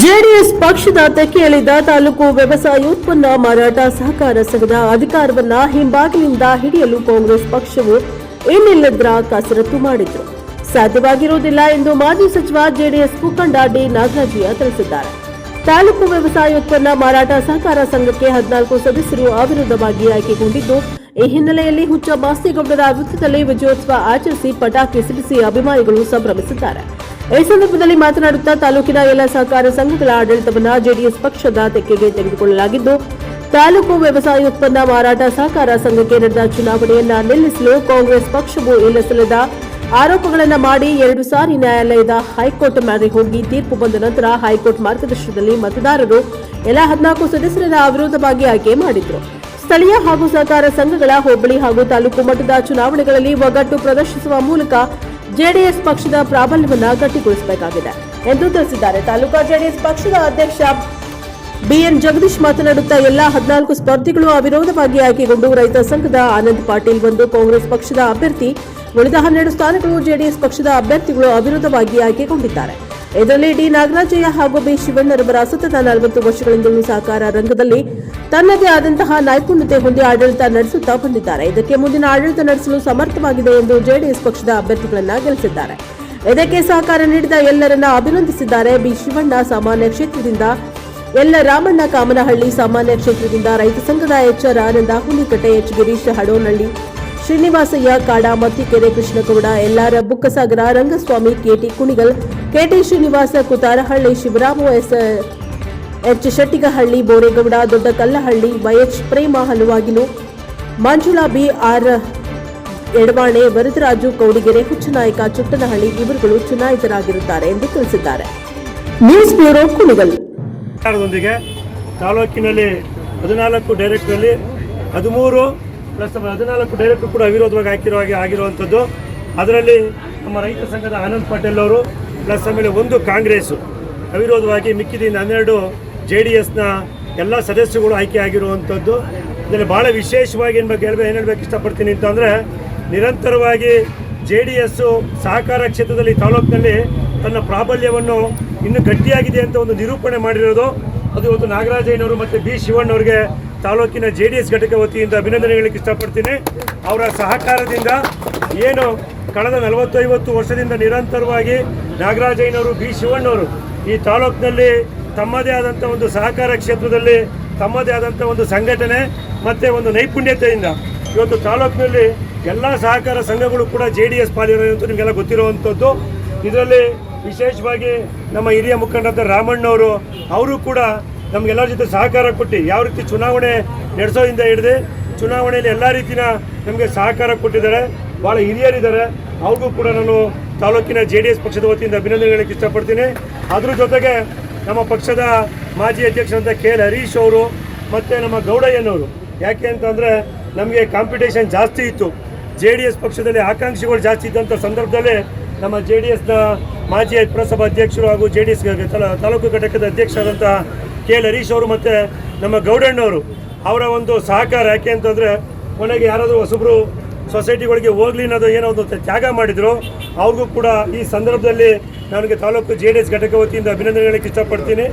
JDS ಪಕ್ಷದ ತೆಕ್ಕೆಯಲ್ಲಿದ್ದ ತಾಲೂಕು ವ್ಯವಸಾಯೋತ್ಪನ್ನ ಮಾರಾಟ ಸಹಕಾರ ಸಂಘದ ಅಧಿಕಾರವನ್ನ ಹಿಂಬಾಗಿಲಿಂದ ಹಿಡಿಯಲು ಕಾಂಗ್ರೆಸ್ ಪಕ್ಷವು ಇನ್ನಿಲ್ಲದ್ರ ಕಸರತ್ತು ಮಾಡಿದ್ರು. ಸಾಧ್ಯವಾಗಿರುವುದಿಲ್ಲ ಎಂದು ಮಾಜಿ ಸಚಿವ ಜೆಡಿಎಸ್ ಮುಖಂಡ ಡಿ ನಾಗರಾಜಯ್ಯ ತಿಳಿಸಿದ್ದಾರೆ. ತಾಲೂಕು ವ್ಯವಸಾಯೋತ್ಪನ್ನ ಮಾರಾಟ ಸಹಕಾರ ಸಂಘಕ್ಕೆ ಹದಿನಾಲ್ಕು ಸದಸ್ಯರು ಅವಿರೋಧವಾಗಿ ಆಯ್ಕೆಗೊಂಡಿದ್ದು, ಈ ಹಿನ್ನೆಲೆಯಲ್ಲಿ ಹುಚ್ಚ ಮಾಸ್ತಿಗೌಡರ ವೃತ್ತದಲ್ಲಿ ವಿಜಯೋತ್ಸವ ಆಚರಿಸಿ ಪಟಾಕಿ ಸಿಡಿಸಿ ಅಭಿಮಾನಿಗಳು ಸಂಭ್ರಮಿಸಿದ್ದಾರೆ. ಈ ಸಂದರ್ಭದಲ್ಲಿ ಮಾತನಾಡುತ್ತಾ ತಾಲೂಕಿನ ಎಲ್ಲ ಸಹಕಾರ ಸಂಘಗಳ ಆಡಳಿತವನ್ನ ಜೆಡಿಎಸ್ ಪಕ್ಷದ ತೆಕ್ಕೆಗೆ ತೆಗೆದುಕೊಳ್ಳಲಾಗಿದ್ದು, ತಾಲೂಕು ವ್ಯವಸಾಯ ಉತ್ಪನ್ನ ಮಾರಾಟ ಸಹಕಾರ ಸಂಘಕ್ಕೆ ನಡೆದ ಚುನಾವಣೆಯನ್ನ ನಿಲ್ಲಿಸಲು ಕಾಂಗ್ರೆಸ್ ಪಕ್ಷವು ಇಲ್ಲಸಲ್ಲದ ಆರೋಪಗಳನ್ನು ಮಾಡಿ ಎರಡು ಸಾರಿ ನ್ಯಾಯಾಲಯದ ಹೈಕೋರ್ಟ್ ಮೇಲೆ ಹೋಗಿ ತೀರ್ಪು ಬಂದ ನಂತರ ಹೈಕೋರ್ಟ್ ಮಾರ್ಗದರ್ಶನದಲ್ಲಿ ಮತದಾರರು ಎಲ್ಲ ಹದಿನಾಲ್ಕು ಸದಸ್ಯರ ಅವಿರೋಧವಾಗಿ ಆಯ್ಕೆ ಮಾಡಿದ್ರು. ಸ್ಥಳೀಯ ಹಾಗೂ ಸಹಕಾರ ಸಂಘಗಳ ಹೋಬಳಿ ಹಾಗೂ ತಾಲೂಕು ಮಟ್ಟದ ಚುನಾವಣೆಗಳಲ್ಲಿ ಒಗ್ಗಟ್ಟು ಪ್ರದರ್ಶಿಸುವ ಮೂಲಕ ಜೆಡಿಎಸ್ ಪಕ್ಷದ ಪ್ರಾಬಲ್ಯವನ್ನು ಗಟ್ಟಿಗೊಳಿಸಬೇಕಾಗಿದೆ ಎಂದು ತಿಳಿಸಿದ್ದಾರೆ. ತಾಲೂಕಾ ಜೆಡಿಎಸ್ ಪಕ್ಷದ ಅಧ್ಯಕ್ಷ ಬಿಎನ್ ಜಗದೀಶ್ ಮಾತನಾಡುತ್ತಾ ಎಲ್ಲಾ ಹದಿನಾಲ್ಕು ಸ್ಪರ್ಧಿಗಳು ಅವಿರೋಧವಾಗಿ ಆಯ್ಕೆಗೊಂಡು ರೈತ ಸಂಘದ ಆನಂದ್ ಪಾಟೀಲ್ ಒಂದು, ಕಾಂಗ್ರೆಸ್ ಪಕ್ಷದ ಅಭ್ಯರ್ಥಿ ಉಳಿದ ಹನ್ನೆರಡು ಸ್ಥಾನಗಳು ಜೆಡಿಎಸ್ ಪಕ್ಷದ ಅಭ್ಯರ್ಥಿಗಳು ಅವಿರೋಧವಾಗಿ ಆಯ್ಕೆಗೊಂಡಿದ್ದಾರೆ. ಇದರಲ್ಲಿ ಡಿ ನಾಗರಾಜಯ್ಯ ಹಾಗೂ ಬಿ ಶಿವಣ್ಣರವರ ಸತತ ನಲವತ್ತು ವರ್ಷಗಳಿಂದಲೂ ಸಹಕಾರ ರಂಗದಲ್ಲಿ ತನ್ನದೇ ಆದಂತಹ ನೈಪುಣ್ಯತೆ ಹೊಂದಿ ಆಡಳಿತ ನಡೆಸುತ್ತಾ ಬಂದಿದ್ದಾರೆ. ಇದಕ್ಕೆ ಮುಂದಿನ ಆಡಳಿತ ನಡೆಸಲು ಸಮರ್ಥವಾಗಿದೆ ಎಂದು ಜೆಡಿಎಸ್ ಪಕ್ಷದ ಅಭ್ಯರ್ಥಿಗಳನ್ನ ಗೆಲ್ಲಿಸಿದ್ದಾರೆ. ಇದಕ್ಕೆ ಸಹಕಾರ ನೀಡಿದ ಎಲ್ಲರನ್ನ ಅಭಿನಂದಿಸಿದ್ದಾರೆ. ಬಿ. ಶಿವಣ್ಣ, ಸಾಮಾನ್ಯ ಕ್ಷೇತ್ರದಿಂದ ಎಲ್ಲ ರಾಮಣ್ಣ, ಕಾಮನಹಳ್ಳಿ, ಸಾಮಾನ್ಯ ಕ್ಷೇತ್ರದಿಂದ ರೈತ ಸಂಘದ H. R. Ananda, Hulikatte, H. Girish, Hadonahalli, Srinivasaiah, Kada, Mattikere, Krishnagowda, ಎಲ್ಲಾರ Bukkasagara, Rangaswamy KT Kunigal KT Srinivasa, Kutharahalli, Shivaramu, S. H Shettigahalli, Boregowda Dodda Kallahalli YH Prema Haluvagilu Manjula B R Edavane, Varadaraju Kowdigere, Huchchanayaka Chuttanahalli ಇವರುಗಳು ಚುನಾಯಿತರಾಗಿರುತ್ತಾರೆ ಎಂದು ತಿಳಿಸಿದ್ದಾರೆ. News bureau Kunigal ತಾಲೂಕಿನಲ್ಲಿ ಹದಿನಾಲ್ಕು ಡೈರೆಕ್ಟ್ರಲ್ಲಿ ಹದಿಮೂರು plus ಹದಿನಾಲ್ಕು ಡೈರೆಕ್ಟ್ರು ಕೂಡ ಅವಿರೋಧವಾಗಿ ಹಾಕಿರೋ ಹಾಗೆ ಆಗಿರುವಂಥದ್ದು. ಅದರಲ್ಲಿ ನಮ್ಮ ರೈತ ಸಂಘದ ಆನಂದ್ ಪಟೇಲ್ ಅವರು ಪ್ಲಸ್ ಆಮೇಲೆ ಒಂದು ಕಾಂಗ್ರೆಸ್ ಅವಿರೋಧವಾಗಿ ಮಿಕ್ಕಿದಿಂದ ಹನ್ನೆರಡು ಜೆ ಡಿ ಎಸ್ನ ಎಲ್ಲ ಸದಸ್ಯಗಳು ಆಯ್ಕೆಯಾಗಿರುವಂಥದ್ದು. ಇದರಲ್ಲಿ ಭಾಳ ವಿಶೇಷವಾಗಿ ಏನು ಬಗ್ಗೆ ಹೇಳ್ಬೇಕು, ಏನು ಹೇಳ್ಬೇಕು ಇಷ್ಟಪಡ್ತೀನಿ ಅಂತಂದರೆ ನಿರಂತರವಾಗಿ ಜೆ ಡಿ ಎಸ್ಸು ಸಹಕಾರ ಕ್ಷೇತ್ರದಲ್ಲಿ, ತಾಲೂಕಿನಲ್ಲಿ ತನ್ನ ಪ್ರಾಬಲ್ಯವನ್ನು ಇನ್ನೂ ಗಟ್ಟಿಯಾಗಿದೆ ಅಂತ ಒಂದು ನಿರೂಪಣೆ ಮಾಡಿರೋದು. ಅದು ಇವತ್ತು ನಾಗರಾಜಯ್ಯನವರು ಮತ್ತು ಬಿ ಶಿವಣ್ಣವ್ರಿಗೆ ತಾಲೂಕಿನ ಜೆ ಡಿ ಎಸ್ ಘಟಕ ವತಿಯಿಂದ ಅಭಿನಂದನೆ ಹೇಳಲಿಕ್ಕೆ ಇಷ್ಟಪಡ್ತೀನಿ. ಅವರ ಸಹಕಾರದಿಂದ ಏನು ಕಳೆದ ನಲವತ್ತೈವತ್ತು ವರ್ಷದಿಂದ ನಿರಂತರವಾಗಿ ನಾಗರಾಜಯ್ಯನವರು, ಬಿ ಶಿವಣ್ಣವರು ಈ ತಾಲೂಕಿನಲ್ಲಿ ತಮ್ಮದೇ ಆದಂಥ ಒಂದು ಸಹಕಾರ ಕ್ಷೇತ್ರದಲ್ಲಿ, ತಮ್ಮದೇ ಆದಂಥ ಒಂದು ಸಂಘಟನೆ ಮತ್ತು ಒಂದು ನೈಪುಣ್ಯತೆಯಿಂದ ಇವತ್ತು ತಾಲೂಕಿನಲ್ಲಿ ಎಲ್ಲ ಸಹಕಾರ ಸಂಘಗಳು ಕೂಡ ಜೆ ಡಿ ಎಸ್ ಪಾಲಿರೋದು ನಿಮಗೆಲ್ಲ ಗೊತ್ತಿರುವಂಥದ್ದು ಇದರಲ್ಲಿ ವಿಶೇಷವಾಗಿ ನಮ್ಮ ಹಿರಿಯ ಮುಖಂಡರಾದ ರಾಮಣ್ಣವರು, ಅವರು ಕೂಡ ನಮಗೆಲ್ಲರ ಜೊತೆ ಸಹಕಾರ ಕೊಟ್ಟು ಯಾವ ರೀತಿ ಚುನಾವಣೆ ನಡೆಸೋದಿಂದ ಹಿಡಿದು ಚುನಾವಣೆಯಲ್ಲಿ ಎಲ್ಲ ರೀತಿನ ನಮಗೆ ಸಹಕಾರ ಕೊಟ್ಟಿದ್ದಾರೆ. ಭಾಳ ಹಿರಿಯರಿದ್ದಾರೆ. ಅವ್ರಿಗೂ ಕೂಡ ನಾನು ತಾಲೂಕಿನ ಜೆ ಡಿ ಎಸ್ ಪಕ್ಷದ ವತಿಯಿಂದ ಅಭಿನಂದನೆಗಳಿಗೆ ಇಷ್ಟಪಡ್ತೀನಿ. ಅದ್ರ ಜೊತೆಗೆ ನಮ್ಮ ಪಕ್ಷದ ಮಾಜಿ ಅಧ್ಯಕ್ಷರಂತ ಕೆ ಎಲ್ ಹರೀಶ್ ಅವರು, ಮತ್ತು ನಮ್ಮ ಗೌಡಯ್ಯನವರು. ಯಾಕೆ ಅಂತಂದರೆ ನಮಗೆ ಕಾಂಪಿಟೇಷನ್ ಜಾಸ್ತಿ ಇತ್ತು. ಜೆ ಡಿ ಎಸ್ ಪಕ್ಷದಲ್ಲಿ ಆಕಾಂಕ್ಷಿಗಳು ಜಾಸ್ತಿ ಇದ್ದಂಥ ಸಂದರ್ಭದಲ್ಲಿ ನಮ್ಮ ಜೆ ಡಿ ಎಸ್ನ ಮಾಜಿ ಪುರಸಭಾ ಅಧ್ಯಕ್ಷರು ಹಾಗೂ ಜೆ ಡಿ ಎಸ್ ತಾಲೂಕು ಘಟಕದ ಅಧ್ಯಕ್ಷರಾದಂಥ ಕೆ ಎಲ್ ಹರೀಶ್ ಅವರು ಮತ್ತು ನಮ್ಮ ಗೌಡಣ್ಣವರು ಅವರ ಒಂದು ಸಹಕಾರ ಯಾಕೆ ಅಂತಂದರೆ ಕೊನೆಗೆ ಯಾರಾದರೂ ಹೊಸಬ್ರು ಸೊಸೈಟಿಗಳಿಗೆ ಹೋಗ್ಲಿ ಅನ್ನೋದು ಏನೋ ಒಂದು ತ್ಯಾಗ ಮಾಡಿದ್ರು. ಅವ್ರಿಗೂ ಕೂಡ ಈ ಸಂದರ್ಭದಲ್ಲಿ ನನಗೆ ತಾಲೂಕು ಜೆ ಡಿ ಎಸ್ ಘಟಕ ವತಿಯಿಂದ ಅಭಿನಂದನೆಗಳಿಗೆ ಇಷ್ಟಪಡ್ತೀನಿ.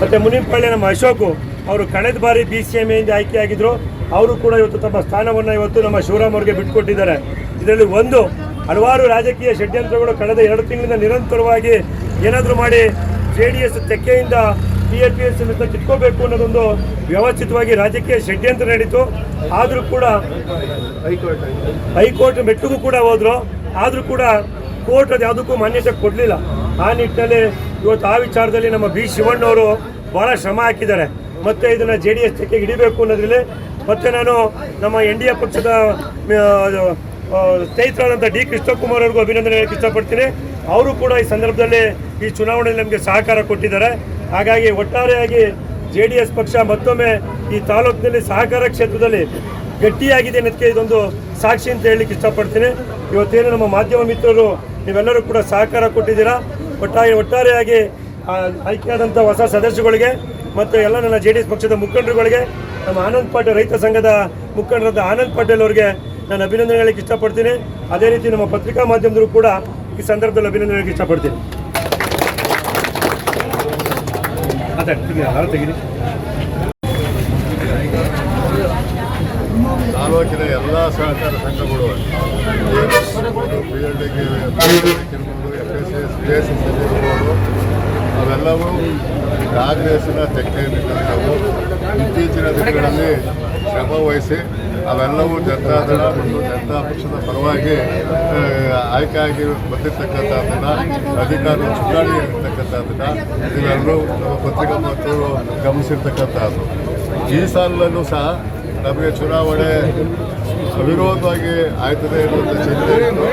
ಮತ್ತು ಮುನಿಂಪಳ್ಳಿ ನಮ್ಮ ಅಶೋಕು ಅವರು ಕಳೆದ ಬಾರಿ ಬಿ ಸಿ ಎಂ ಎಯಿಂದ ಆಯ್ಕೆಯಾಗಿದ್ದರು ಅವರು ಕೂಡ ಇವತ್ತು ತಮ್ಮ ಸ್ಥಾನವನ್ನು ಇವತ್ತು ನಮ್ಮ ಶಿವರಾಮ್ ಅವ್ರಿಗೆ ಬಿಟ್ಟುಕೊಟ್ಟಿದ್ದಾರೆ ಇದರಲ್ಲಿ ಒಂದು, ಹಲವಾರು ರಾಜಕೀಯ ಷಡ್ಯಂತ್ರಗಳು ಕಳೆದ ಎರಡು ತಿಂಗಳಿಂದ ನಿರಂತರವಾಗಿ ಏನಾದರೂ ಮಾಡಿ ಜೆ ಡಿ ಎಸ್ ತೆಕ್ಕೆಯಿಂದ ಪಿ ಎ ಪಿ ಎಸ್ ಕಿತ್ಕೋಬೇಕು ಅನ್ನೋದೊಂದು ವ್ಯವಸ್ಥಿತವಾಗಿ ರಾಜಕೀಯ ಷಡ್ಯಂತ್ರ ನಡೀತು. ಆದರೂ ಕೂಡ ಹೈಕೋರ್ಟ್ ಮೆಟ್ಟಿಗೂ ಕೂಡ ಹೋದ್ರು. ಆದರೂ ಕೂಡ ಕೋರ್ಟ್ ಅದು ಯಾವುದಕ್ಕೂ ಮಾನ್ಯತೆ ಕೊಡಲಿಲ್ಲ. ಆ ನಿಟ್ಟಿನಲ್ಲಿ ಇವತ್ತು ಆ ವಿಚಾರದಲ್ಲಿ ನಮ್ಮ ಬಿ ಶಿವಣ್ಣವರು ಭಾಳ ಶ್ರಮ ಹಾಕಿದ್ದಾರೆ. ಮತ್ತೆ ಇದನ್ನು ಜೆ ಡಿ ಎಸ್ ಜೊತೆ ಹಿಡಿಬೇಕು ಅನ್ನೋದ್ರಲ್ಲಿ ಮತ್ತೆ ನಾನು ನಮ್ಮ ಎನ್ ಡಿ ಎ ಪಕ್ಷದ ಸ್ನೇಹಿತರಾದಂಥ ಡಿ ಕೃಷ್ಣಕುಮಾರ್ ಅವ್ರಿಗೂ ಅಭಿನಂದನೆ ಹೇಳಕ್ಕೆ ಇಷ್ಟಪಡ್ತೀನಿ. ಅವರು ಕೂಡ ಈ ಸಂದರ್ಭದಲ್ಲಿ ಈ ಚುನಾವಣೆಯಲ್ಲಿ ನಮಗೆ ಸಹಕಾರ ಕೊಟ್ಟಿದ್ದಾರೆ. ಹಾಗಾಗಿ ಒಟ್ಟಾರೆಯಾಗಿ ಜೆ ಡಿ ಎಸ್ ಪಕ್ಷ ಮತ್ತೊಮ್ಮೆ ಈ ತಾಲೂಕಿನಲ್ಲಿ ಸಹಕಾರ ಕ್ಷೇತ್ರದಲ್ಲಿ ಗಟ್ಟಿಯಾಗಿದೆ ಅನ್ನೋದಕ್ಕೆ ಇದೊಂದು ಸಾಕ್ಷಿ ಅಂತ ಹೇಳಲಿಕ್ಕೆ ಇಷ್ಟಪಡ್ತೀನಿ. ಇವತ್ತೇನು ನಮ್ಮ ಮಾಧ್ಯಮ ಮಿತ್ರರು ನೀವೆಲ್ಲರೂ ಕೂಡ ಸಹಕಾರ ಕೊಟ್ಟಿದ್ದೀರಾ? ಒಟ್ಟಾಗಿ ಒಟ್ಟಾರೆಯಾಗಿ ಆಯ್ಕೆಯಾದಂಥ ಹೊಸ ಸದಸ್ಯಗಳಿಗೆ ಮತ್ತು ಎಲ್ಲ ನನ್ನ ಜೆ ಡಿ ಎಸ್ ಪಕ್ಷದ ಮುಖಂಡರುಗಳಿಗೆ, ನಮ್ಮ ಆನಂದ್ ಪಾಟೀಲ್ ರೈತ ಸಂಘದ ಮುಖಂಡರಾದ ಆನಂದ್ ಪಾಟೀಲ್ ಅವರಿಗೆ ನಾನು ಅಭಿನಂದನೆ ಹೇಳಕ್ಕೆ ಇಷ್ಟಪಡ್ತೀನಿ. ಅದೇ ರೀತಿ ನಮ್ಮ ಪತ್ರಿಕಾ ಮಾಧ್ಯಮದವರು ಕೂಡ ಈ ಸಂದರ್ಭದಲ್ಲಿ ಅಭಿನಂದನೆ ಹೇಳಕ್ಕೆ ಇಷ್ಟಪಡ್ತೀನಿ. ತಾಲೂಕಿನ ಎಲ್ಲ ಸಹಕಾರ ಸಂಘಗಳು ಇರ್ಬೋದು F S S B S S ಅವೆಲ್ಲವೂ ಕಾಂಗ್ರೆಸ್ನ ತೆಕ್ಕೆಯಲ್ಲಿದ್ದವು ಇತ್ತೀಚಿನ ದಿನಗಳಲ್ಲಿ ಶ್ರಮ ವಹಿಸಿ ಅವೆಲ್ಲವೂ ಜನತಾದಳ ಮತ್ತು ಜನತಾ ಪಕ್ಷದ ಪರವಾಗಿ ಆಯ್ಕೆಯಾಗಿ ಬಂದಿರತಕ್ಕಂಥದ್ದನ್ನ ಅಧಿಕಾರ ಚುನಾವಣೆ ಇರತಕ್ಕಂಥದ್ದನ್ನ ಇವೆಲ್ಲರೂ ನಮ್ಮ ಪತ್ರಿಕಾ ಮತ್ತು ಗಮನಿಸಿರ್ತಕ್ಕಂಥದ್ದು ಈ ಸಾಲಲ್ಲೂ ಸಹ ನಮಗೆ ಚುನಾವಣೆ ಅವಿರೋಧವಾಗಿ ಆಯ್ತದೆ ಎನ್ನುವಂಥ ಚಿಂತೆ ಇತ್ತು.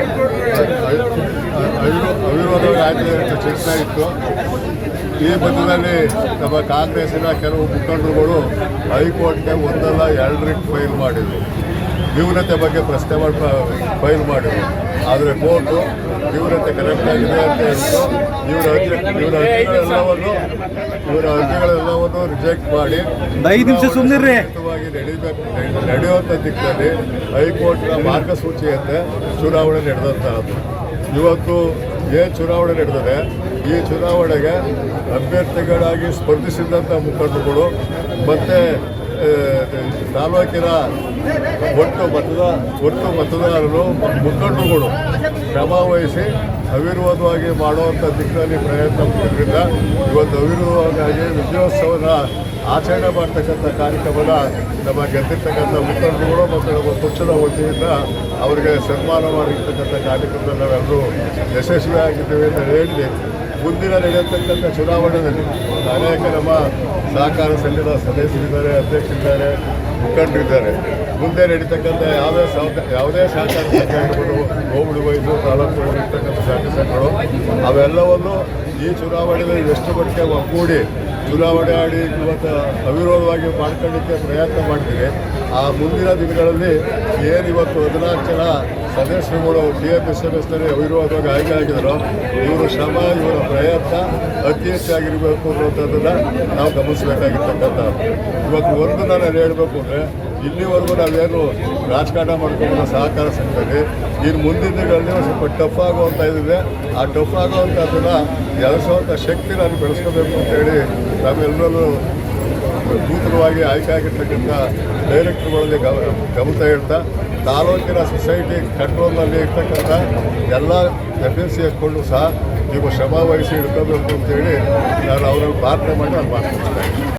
ಅವಿರೋ- ಅವಿರೋಧವಾಗಿ ಆಯ್ತದೆ ಅಂತ ಚಿಂತೆ ಇತ್ತು. ಈ ಮಧ್ಯದಲ್ಲಿ ನಮ್ಮ ಕಾಂಗ್ರೆಸ್ಸಿನ ಕೆಲವು ಮುಖಂಡರುಗಳು ಹೈಕೋರ್ಟ್ಗೆ ಒಂದಲ್ಲ ಎರಡು ರಿಟ್ ಫೈಲ್ ಮಾಡಿದರು. ನ್ಯೂನತೆ ಬಗ್ಗೆ ಪ್ರಶ್ನೆ ಮಾಡಿ ಫೈಲ್ ಮಾಡಿದರು. ಆದರೆ ಕೋರ್ಟು ನ್ಯೂನತೆ ಕರೆಕ್ಟ್ ಆಗಿದೆ ಅಂತ ಹೇಳಿದ್ರು ಇವರ ಅರ್ಜಿ ಇವರ ಅರ್ಜಿಗಳೆಲ್ಲವನ್ನು ಇವರ ಅರ್ಜಿಗಳೆಲ್ಲವನ್ನು ರಿಜೆಕ್ಟ್ ಮಾಡಿ ಐದು ನಿಮಿಷ ಸುಮ್ಮನೆ ನಡೀಬೇಕು ನಡೆಯುವಂಥ ದಿಕ್ಕಲ್ಲಿ ಹೈಕೋರ್ಟ್ನ ಮಾರ್ಗಸೂಚಿಯಂತೆ ಚುನಾವಣೆ ನಡೆದಂತಹದ್ದು. ಇವತ್ತು ಏನು ಚುನಾವಣೆ ನಡೆದಿದೆ, ಈ ಚುನಾವಣೆಗೆ ಅಭ್ಯರ್ಥಿಗಳಾಗಿ ಸ್ಪರ್ಧಿಸಿದಂಥ ಮುಖಂಡರುಗಳು ಮತ್ತು ತಾಲೂಕಿನ ಒಟ್ಟು ಮತದ, ಒಟ್ಟು ಮತದಾರರು ಮುಖಂಡರುಗಳು. ಶ್ರಮ ವಹಿಸಿ ಅವಿರೋಧವಾಗಿ ಮಾಡುವಂಥ ದಿಕ್ಕಿನಲ್ಲಿ ಪ್ರಯತ್ನ ಪಟ್ಟಿದ್ದರಿಂದ ಇವತ್ತು ಅವಿರೋಧವಾಗಿ ವಿಜಯೋತ್ಸವನ ಆಚರಣೆ ಮಾಡ್ತಕ್ಕಂಥ ಕಾರ್ಯಕ್ರಮನ ನಮ್ಮ ಗೆದ್ದಿರ್ತಕ್ಕಂಥ ಮುಖಂಡರುಗಳು ಮತ್ತು ನಮ್ಮ ಪಕ್ಷದ ವತಿಯಿಂದ ಅವರಿಗೆ ಸನ್ಮಾನ ಮಾಡಿರ್ತಕ್ಕಂಥ ಕಾರ್ಯಕ್ರಮದಲ್ಲಿ ನಾವೆಲ್ಲರೂ ಯಶಸ್ವಿಯಾಗಿದ್ದೇವೆ ಅಂತ ಹೇಳಿ ಮುಂದಿನ ನಡೆಯತಕ್ಕಂಥ ಚುನಾವಣೆಯಲ್ಲಿ ಅನೇಕ ನಮ್ಮ ಸಹಕಾರ ಸಂಘದ ಸದಸ್ಯರಿದ್ದಾರೆ, ಅಧ್ಯಕ್ಷರಿದ್ದಾರೆ, ಮುಖಂಡರಿದ್ದಾರೆ. ಮುಂದೆ ನಡೀತಕ್ಕಂಥ ಯಾವುದೇ ಯಾವುದೇ ಸಹಕಾರ ಸಂಘ ಇರ್ಬೋದು ಹೋಬಳಿ ವಯಸ್ಸು ತಾಲೂಕು ಇರ್ತಕ್ಕಂಥ ಸಹಕಾರ ಸಂಘಗಳು. ಅವೆಲ್ಲವನ್ನು ಈ ಚುನಾವಣೆಯಲ್ಲಿ ಎಷ್ಟು ಮಟ್ಟಿಗೆ ಒಗ್ಗೂಡಿ ಚುನಾವಣೆ ಆಡಿ ಇವತ್ತು ಅವಿರೋಧವಾಗಿ ಮಾಡ್ಕೊಳ್ಳಿಕ್ಕೆ ಪ್ರಯತ್ನ ಮಾಡ್ತೀವಿ. ಆ ಮುಂದಿನ ದಿನಗಳಲ್ಲಿ ಏನಿವತ್ತು, ಹದಿನಾಲ್ಕು ಜನ ಸದಸ್ಯರುಗಳು ಡಿ ಎಂ ಎಸ್ ಸದಸ್ಯರೇ ಅವಿರೋಧವಾಗಿ ಆಯ್ಕೆ ಆಗಿದ್ರು, ಇವರು ಶ್ರಮ, ಇವರ ಪ್ರಯತ್ನ ಅತಿ ಹೆಚ್ಚಾಗಿರಬೇಕು ಅನ್ನೋಂಥದ್ದನ್ನು ನಾವು ಗಮನಿಸಬೇಕಾಗಿರ್ತಕ್ಕಂಥ. ಇವತ್ತು ಒಂದು ನಾನು ಹೇಳಬೇಕು ಅಂದರೆ, ಇಲ್ಲಿವರೆಗೂ ನಾವೇನು ರಾಜಕಾರಣ ಮಾಡ್ಕೊಂಡು ಸಹಕಾರ ಸಿಗ್ತದೆ ಇನ್ನು ಮುಂದಿನ ದಿನಗಳಲ್ಲಿ ಸ್ವಲ್ಪ ಟಫ್ ಆಗುವಂಥ ಇದ್ದರೆ, ಆ ಟಫ್ ಆಗುವಂಥದ್ದನ್ನು ಎಳಿಸುವಂಥ ಶಕ್ತಿ ನಾನು ಬೆಳೆಸ್ಕೋಬೇಕು ಅಂತೇಳಿ ನಾವೆಲ್ಲರೂ ನೂತನವಾಗಿ ಆಯ್ಕೆ ಆಗಿರ್ತಕ್ಕಂಥ ಡೈರೆಕ್ಟರ್ಗಳಲ್ಲಿ ಗಮ ಗಮನ ಹೇಳ್ತಾ ತಾಲೂಕಿನ ಸೊಸೈಟಿ ಕಂಟ್ರೋಲ್ನಲ್ಲಿ ಇರ್ತಕ್ಕಂಥ ಎಲ್ಲ ಎಫ್ ಎನ್ ಸಿ ಹಾಕ್ಕೊಂಡು ಸಹ ನೀವು ಶ್ರಮ ವಹಿಸಿ ಇಡ್ಕೋಬೇಕು ಅಂತೇಳಿ ನಾನು ಅವರಲ್ಲಿ ಪ್ರಾರ್ಥನೆ ಮಾಡಿ ನಾನು ಮಾತು ಇದ್ದೀನಿ.